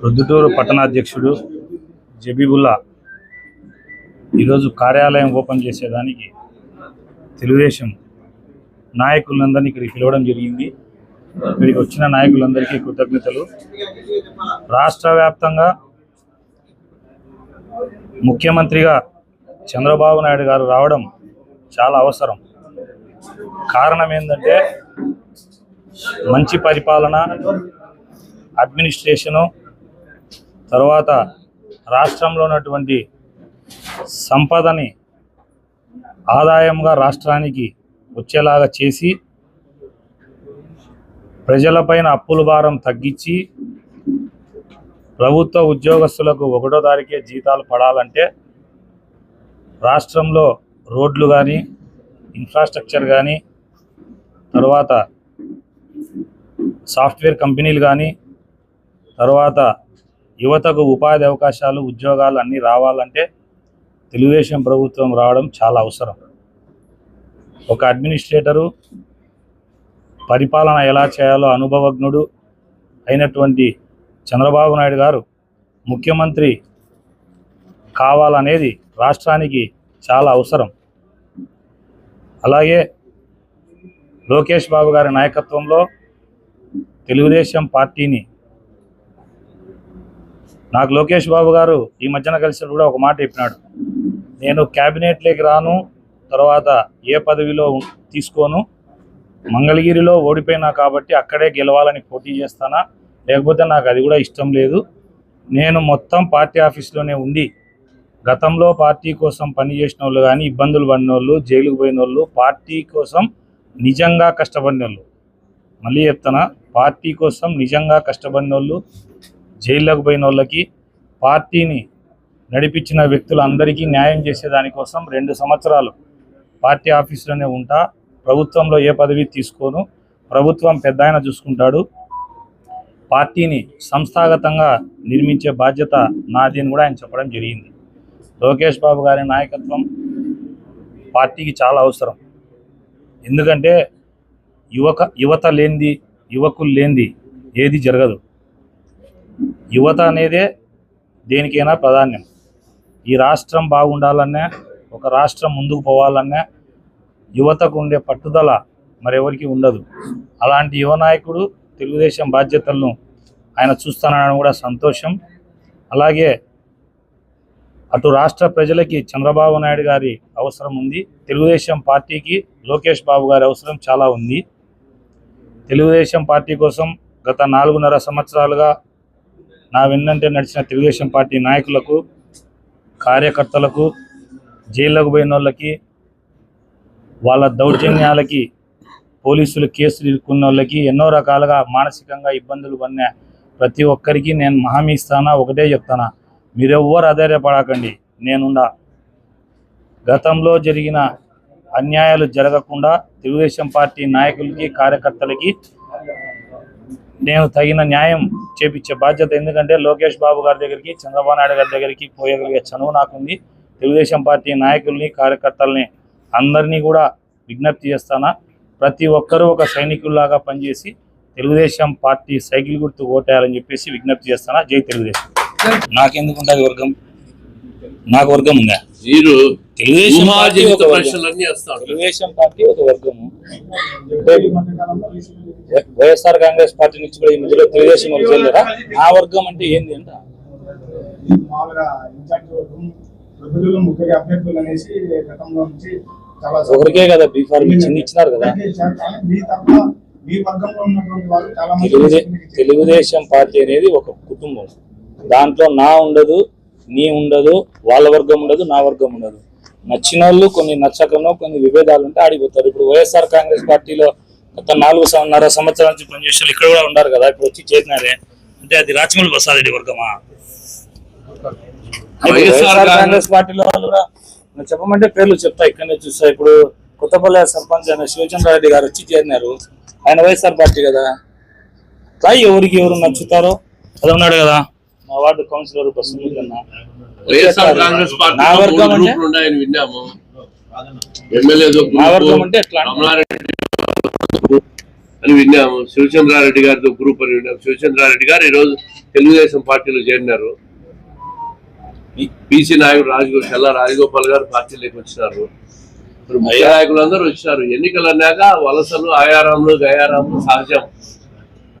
ప్రొద్దుటూరు పట్టణాధ్యక్షుడు జబీబుల్లా ఈరోజు కార్యాలయం ఓపెన్ చేసేదానికి తెలుగుదేశం నాయకులందరినీ ఇక్కడికి పిలవడం జరిగింది. ఇక్కడికి వచ్చిన నాయకులందరికీ కృతజ్ఞతలు. రాష్ట్ర వ్యాప్తంగా ముఖ్యమంత్రిగా చంద్రబాబు నాయుడు గారు రావడం చాలా అవసరం. కారణం ఏంటంటే మంచి పరిపాలన అడ్మినిస్ట్రేషను తర్వాత రాష్ట్రంలో ఉన్నటువంటి సంపదని ఆదాయంగా రాష్ట్రానికి వచ్చేలాగా చేసి ప్రజలపైన అప్పుల భారం తగ్గించి ప్రభుత్వ ఉద్యోగస్తులకు ఒకటో తారీఖే జీతాలు పడాలంటే రాష్ట్రంలో రోడ్లు కానీ ఇన్ఫ్రాస్ట్రక్చర్ కానీ తర్వాత సాఫ్ట్వేర్ కంపెనీలు కానీ తర్వాత యువతకు ఉపాధి అవకాశాలు ఉద్యోగాలు అన్నీ రావాలంటే తెలుగుదేశం ప్రభుత్వం రావడం చాలా అవసరం. ఒక అడ్మినిస్ట్రేటరు పరిపాలన ఎలా చేయాలో అనుభవజ్ఞుడు అయినటువంటి చంద్రబాబు నాయుడు గారు ముఖ్యమంత్రి కావాలనేది రాష్ట్రానికి చాలా అవసరం. అలాగే లోకేష్ బాబు గారి నాయకత్వంలో తెలుగుదేశం పార్టీని నాకు లోకేష్ బాబు గారు ఈ మధ్యన కలిసి కూడా ఒక మాట చెప్పినాడు. నేను క్యాబినెట్లోకి రాను తర్వాత ఏ పదవిలో తీసుకోను మంగళగిరిలో ఓడిపోయినా కాబట్టి అక్కడే గెలవాలని పోటీ చేస్తానా లేకపోతే నాకు అది కూడా ఇష్టం లేదు. నేను మొత్తం పార్టీ ఆఫీస్లోనే ఉండి గతంలో పార్టీ కోసం పనిచేసిన వాళ్ళు కానీ ఇబ్బందులు పడిన వాళ్ళు జైలుకు పోయిన వాళ్ళు పార్టీ కోసం నిజంగా కష్టపడిన వాళ్ళు మళ్ళీ చెప్తానా పార్టీ కోసం నిజంగా కష్టపడిన వాళ్ళు జైల్లోకి పోయిన వాళ్ళకి పార్టీని నడిపించిన వ్యక్తులందరికీ న్యాయం చేసే దానికోసం రెండు సంవత్సరాలు పార్టీ ఆఫీసులోనే ఉంటా ప్రభుత్వంలో ఏ పదవి తీసుకోను ప్రభుత్వం పెద్ద ఆయన చూసుకుంటాడు. పార్టీని సంస్థాగతంగా నిర్మించే బాధ్యత నాది అని కూడా ఆయన చెప్పడం జరిగింది. లోకేష్ బాబు గారి నాయకత్వం పార్టీకి చాలా అవసరం. ఎందుకంటే యువక యువత లేనిది యువకులు లేనిది ఏది జరగదు. యువత అనేదే దేనికైనా ప్రాధాన్యం. ఈ రాష్ట్రం బాగుండాలన్నా ఒక రాష్ట్రం ముందుకు పోవాలన్నా యువతకు ఉండే పట్టుదల మరెవరికి ఉండదు. అలాంటి యువ నాయకుడు తెలుగుదేశం బాధ్యతలను ఆయన చూస్తానని కూడా సంతోషం. అలాగే అటు రాష్ట్ర ప్రజలకి చంద్రబాబు నాయుడు గారి అవసరం ఉంది. తెలుగుదేశం పార్టీకి లోకేష్ బాబు గారి అవసరం చాలా ఉంది. తెలుగుదేశం పార్టీ కోసం గత నాలుగున్నర సంవత్సరాలుగా నా వెన్నంటే నడిచిన తెలుగుదేశం పార్టీ నాయకులకు కార్యకర్తలకు జైల్లోకి పోయిన వాళ్ళకి వాళ్ళ దౌర్జన్యాలకి పోలీసులు కేసులు ఇరుక్కున్న వాళ్ళకి ఎన్నో రకాలుగా మానసికంగా ఇబ్బందులు పడిన ప్రతి ఒక్కరికి నేను హామీ ఇస్తానా? ఒకటే చెప్తానా. మీరెవ్వరు ఆధార్యపడకండి నేనుండా గతంలో జరిగిన అన్యాయాలు జరగకుండా తెలుగుదేశం పార్టీ నాయకులకి కార్యకర్తలకి నేను తగిన న్యాయం చేపించే బాధ్యత ఎందుకంటే లోకేష్ బాబు గారి దగ్గరికి చంద్రబాబు నాయుడు గారి దగ్గరికి పోయగలిగే చనువు నాకుంది. తెలుగుదేశం పార్టీ నాయకుల్ని కార్యకర్తల్ని అందరినీ కూడా విజ్ఞప్తి చేస్తానా? ప్రతి ఒక్కరూ ఒక సైనికుల్లాగా పనిచేసి తెలుగుదేశం పార్టీ సైకిల్ గుర్తు ఓటేయాలని చెప్పేసి విజ్ఞప్తి చేస్తానా? జై తెలుగుదేశం. నాకెందుకు ఉంటుంది వర్గం? నాకు వర్గం ఉందా? మీరు తెలుగుదేశం పార్టీ ఒక వర్గం. తెలుగుదేశం పార్టీ ఒక వర్గము వైఎస్ఆర్ కాంగ్రెస్ పార్టీ నుంచి కూడా ఈ మధ్యలో తెలుగుదేశం చేయలేరా నా వర్గం అంటే ఏంది అంట? వర్గం ఒకరికే కదా బీఫార్మ్ ఇచ్చింది ఇచ్చినారు కదా. తెలుగుదేశం పార్టీ అనేది ఒక కుటుంబం. దాంట్లో నా ఉండదు నీ ఉండదు వాళ్ళ వర్గం ఉండదు నా వర్గం ఉండదు. నచ్చిన వాళ్ళు కొన్ని నచ్చకనో కొన్ని విభేదాలు ఉంటే ఆడిపోతారు. ఇప్పుడు వైఎస్ఆర్ కాంగ్రెస్ పార్టీలో గత నాలుగు సంవత్సరాల సంవత్సరాల నుంచి పనిచేసే ఇక్కడ కూడా ఉన్నారు కదా ఇప్పుడు వచ్చి చేరినారే. అంటే అది రాచమల్లి ప్రసాద్ రెడ్డి వర్గమా వైఎస్ఆర్ కాంగ్రెస్ పార్టీలో వాళ్ళు కూడా చెప్పమంటే పేర్లు చెప్తా ఇక్కడనే చూస్తా. ఇప్పుడు కొత్తపల్లి సర్పంచ్ అయిన శివచంద్రారెడ్డి గారు వచ్చి చేరినారు. ఆయన వైఎస్ఆర్ పార్టీ కదా. ఎవరికి ఎవరు నచ్చుతారో? అది ఉన్నాడు కదా. మా వార్డు కౌన్సిలర్ బస్సు నా వర్గం అంటే? విన్నాము. వర్గం అంటే ఎట్లా అని విన్నాము. శివచంద్రారెడ్డి గారితో గ్రూప్ అని విన్నాము. శివచంద్రారెడ్డి గారు ఈరోజు తెలుగుదేశం పార్టీలో చేరినారు. బీసీ నాయకుడు రాజగో చల్లా రాజగోపాల్ గారు పార్టీలోకి వచ్చినారు. ఇప్పుడు ముఖ్య నాయకులు అందరూ వచ్చినారు. ఎన్నికలు అన్నాక వలసలు ఆయారాములు గయారాములు సహజం.